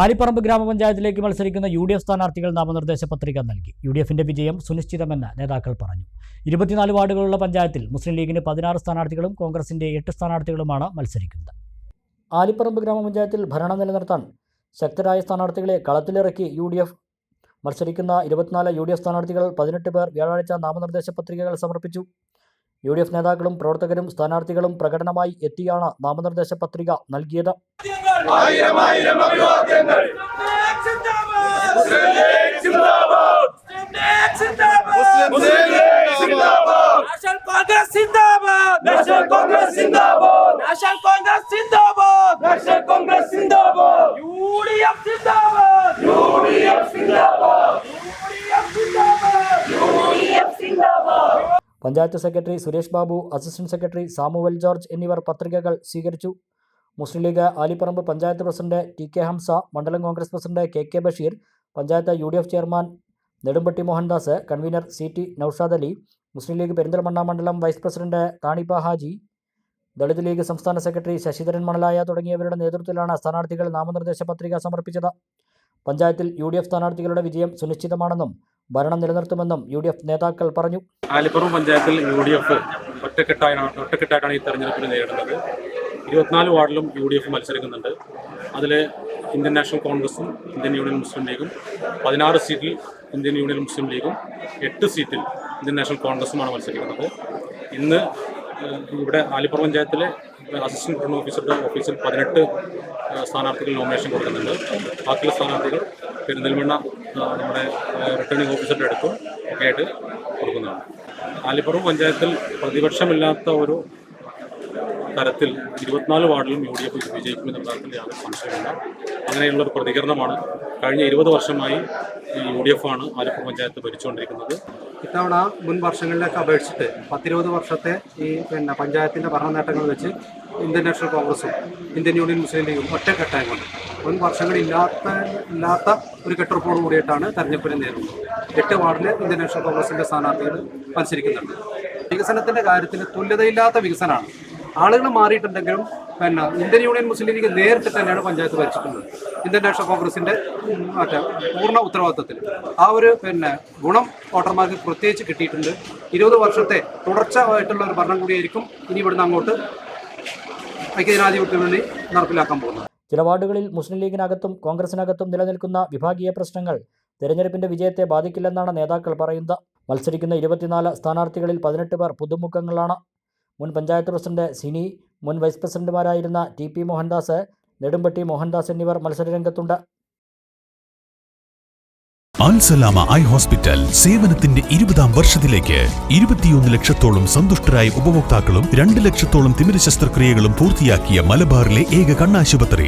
ആലിപ്പറമ്പ് ഗ്രാമപഞ്ചായത്തിലേക്ക് മത്സരിക്കുന്ന U D F സ്ഥാനാർത്ഥികൾ നാമനിർദ്ദേശ പത്രിക നൽകി. യു ഡി എഫിന്റെ വിജയം സുനിശ്ചിതമെന്ന് നേതാക്കൾ പറഞ്ഞു. ഇരുപത്തിനാല് വാർഡുകളുള്ള പഞ്ചായത്തിൽ മുസ്ലിം ലീഗിന് പതിനാറ് സ്ഥാനാർത്ഥികളും കോൺഗ്രസിന്റെ എട്ട് സ്ഥാനാർത്ഥികളുമാണ് മത്സരിക്കുന്നത്. ആലിപ്പറമ്പ് ഗ്രാമപഞ്ചായത്തിൽ ഭരണം നിലനിർത്താൻ ശക്തരായ സ്ഥാനാർത്ഥികളെ കളത്തിലിറക്കി യു ഡി എഫ് മത്സരിക്കുന്ന ഇരുപത്തിനാല് യു ഡി എഫ് സ്ഥാനാർത്ഥികൾ പതിനെട്ട് പേർ വ്യാഴാഴ്ച നാമനിർദ്ദേശ പത്രികകൾ സമർപ്പിച്ചു. യു ഡി എഫ് നേതാക്കളും പ്രവർത്തകരും സ്ഥാനാർത്ഥികളും പ്രകടനമായി എത്തിയാണ് നാമനിർദ്ദേശ പത്രിക നൽകിയത്. കോൺഗ്രസ് ആയിരം അഭിവാദ്യങ്ങൾ മുസ്ലിം ലീഗ് സിന്ദാബാദ് മുസ്ലിം ലീഗ് സിന്ദാബാദ് നാഷണൽ കോൺഗ്രസ് സിന്ദാബാദ് നാഷണൽ കോൺഗ്രസ് സിന്ദാബാദ് നാഷണൽ കോൺഗ്രസ് സിന്ദാബാദ് നാഷണൽ കോൺഗ്രസ് സിന്ദാബാദ് യു ഡി എഫ് സിന്ദാബാദ് യുഡിഎഫ് സിന്ദാബാദ് panchayat secretary Suresh Babu assistant secretary Samuel George എന്നിവർ പത്രികകൾ സ്വീകരിച്ചു. Muslim League Alipparamba panchayat president T K Hamsa മണ്ഡലം Congress president K K Basheer panchayat U D F chairman Nedumpatti Mohandas convener C T Naushad Ali Muslim League Perinthalmanna മണ്ഡലം vice president Thanippa Haji Dalit League സംസ്ഥാന secretary Sasidharan Manalaya തുടങ്ങിയവരുടെ നേതൃത്വത്തിലാണ് സ്ഥാനാർത്ഥികൾ നാമനിർദ്ദേശ പത്രിക സമർപ്പിച്ചത്. പഞ്ചായത്തിൽ യു സ്ഥാനാർത്ഥികളുടെ വിജയം സുനിശ്ചിതമാണെന്നും ഭരണം നിലനിർത്തുമെന്നും യു ഡി എഫ് നേതാക്കൾ പറഞ്ഞു. ആലിപ്പുറം പഞ്ചായത്തിൽ യു ഡി എഫ് ഒറ്റക്കെട്ടായാണ് ഒറ്റക്കെട്ടായിട്ടാണ് ഈ തെരഞ്ഞെടുപ്പിനെ നേരിടുന്നത്. ഇരുപത്തിനാല് വാർഡിലും യു ഡി എഫ് മത്സരിക്കുന്നുണ്ട്. അതിൽ ഇന്ത്യൻ നാഷണൽ കോൺഗ്രസും ഇന്ത്യൻ യൂണിയൻ മുസ്ലിം ലീഗും പതിനാറ് സീറ്റിൽ ഇന്ത്യൻ യൂണിയൻ മുസ്ലിം ലീഗും എട്ട് സീറ്റിൽ ഇന്ത്യൻ നാഷണൽ കോൺഗ്രസുമാണ് മത്സരിക്കുന്നത്. ഇന്ന് ഇവിടെ ആലിപ്പുറം പഞ്ചായത്തിലെ അസിസ്റ്റന്റ് റിട്ടേൺ ഓഫീസറുടെ ഓഫീസിൽ പതിനെട്ട് സ്ഥാനാർത്ഥികൾ നോമിനേഷൻ കൊടുക്കുന്നുണ്ട്. ബാക്കിയുള്ള സ്ഥാനാർത്ഥികൾ പെരിന്തൽമണ്ണ നമ്മുടെ റിട്ടേണിംഗ് ഓഫീസറുടെ അടുത്തും ഒക്കെ ആയിട്ട് കൊടുക്കുന്നതാണ്. ആലിപ്പുറം പഞ്ചായത്തിൽ പ്രതിപക്ഷമില്ലാത്ത ഒരു തരത്തിൽ ഇരുപത്തിനാല് വാർഡിലും യു ഡി എഫ് വിജയിക്കുമെന്നുള്ള കാര്യത്തിൽ യാതൊരു സംശയമില്ല അങ്ങനെയുള്ള ഒരു പ്രതികരണമാണ് കഴിഞ്ഞ ഇരുപത് വർഷമായി ഈ യു ഡി എഫ് ആണ് ആലപ്പുഴ പഞ്ചായത്ത് ഭരിച്ചുകൊണ്ടിരിക്കുന്നത്. ഇത്തവണ മുൻ വർഷങ്ങളിലേക്ക് അപേക്ഷിച്ചിട്ട് പത്തിരുപത് വർഷത്തെ ഈ പിന്നെ പഞ്ചായത്തിന്റെ ഭരണ നേട്ടങ്ങൾ വെച്ച് ഇന്ത്യൻ നാഷണൽ കോൺഗ്രസും ഇന്ത്യൻ യൂണിയൻ മുസ്ലിം ലീഗും ഒറ്റക്കെട്ടായി കൊണ്ട് മുൻ വർഷങ്ങളില്ലാത്ത ഇല്ലാത്ത ഒരു കെട്ടുറപ്പോട് കൂടിയിട്ടാണ് തെരഞ്ഞെടുപ്പിനെ നേരിടുന്നത്. എട്ട് വാർഡിൽ ഇന്ത്യൻ നാഷണൽ കോൺഗ്രസിന്റെ സ്ഥാനാർത്ഥികൾ മത്സരിക്കുന്നുണ്ട്. വികസനത്തിന്റെ കാര്യത്തിൽ തുല്യതയില്ലാത്ത വികസനമാണ്. ആളുകൾ മാറിയിട്ടുണ്ടെങ്കിലും പിന്നെ ഇന്ത്യൻ യൂണിയൻ മുസ്ലിം ലീഗ് നേരിട്ട് തന്നെയാണ് പഞ്ചായത്ത് ഭരിച്ചിട്ടുള്ളത്. ഇന്ത്യൻ നാഷണൽ കോൺഗ്രസിന്റെ മറ്റേ പൂർണ ഉത്തരവാദിത്തത്തിൽ ആ ഒരു പിന്നെ ഗുണം വോട്ടർമാർക്ക് പ്രത്യേകിച്ച് കിട്ടിയിട്ടുണ്ട്. ഇരുപത് വർഷത്തെ തുടർച്ചയായിട്ടുള്ള ഒരു ഭരണം കൂടിയായിരിക്കും ഇനി ഇവിടുന്ന് അങ്ങോട്ട് ഐക്യജനാധിപത്യ മുന്നണി നടപ്പിലാക്കാൻ പോകുന്നത്. ചില വാർഡുകളിൽ മുസ്ലിം ലീഗിനകത്തും കോൺഗ്രസിനകത്തും നിലനിൽക്കുന്ന വിഭാഗീയ പ്രശ്നങ്ങൾ തെരഞ്ഞെടുപ്പിന്റെ വിജയത്തെ ബാധിക്കില്ലെന്നാണ് നേതാക്കൾ പറയുന്നത്. മത്സരിക്കുന്ന ഇരുപത്തിനാല് സ്ഥാനാർത്ഥികളിൽ പതിനെട്ട് പേർ പുതുമുഖങ്ങളാണ്. മുൻ പഞ്ചായത്ത് പ്രസിഡന്റ് സിനി മുൻ വൈസ് പ്രസിഡന്റുമാരായിരുന്ന ടി പി മോഹൻദാസ് നെടുമ്പട്ടി മോഹൻദാസ് എന്നിവർ മത്സരരംഗത്തുണ്ട്. അൽസലാമ ഐ ഹോസ്പിറ്റൽ സേവനത്തിന്റെ ഇരുപതാം വർഷത്തിലേക്ക് ഇരുപത്തിയൊന്ന് ലക്ഷത്തോളം സന്തുഷ്ടരായ ഉപഭോക്താക്കളും രണ്ട് ലക്ഷത്തോളം തിമിര ശസ്ത്രക്രിയകളും പൂർത്തിയാക്കിയ മലബാറിലെ ഏക കണ്ണാശുപത്രി.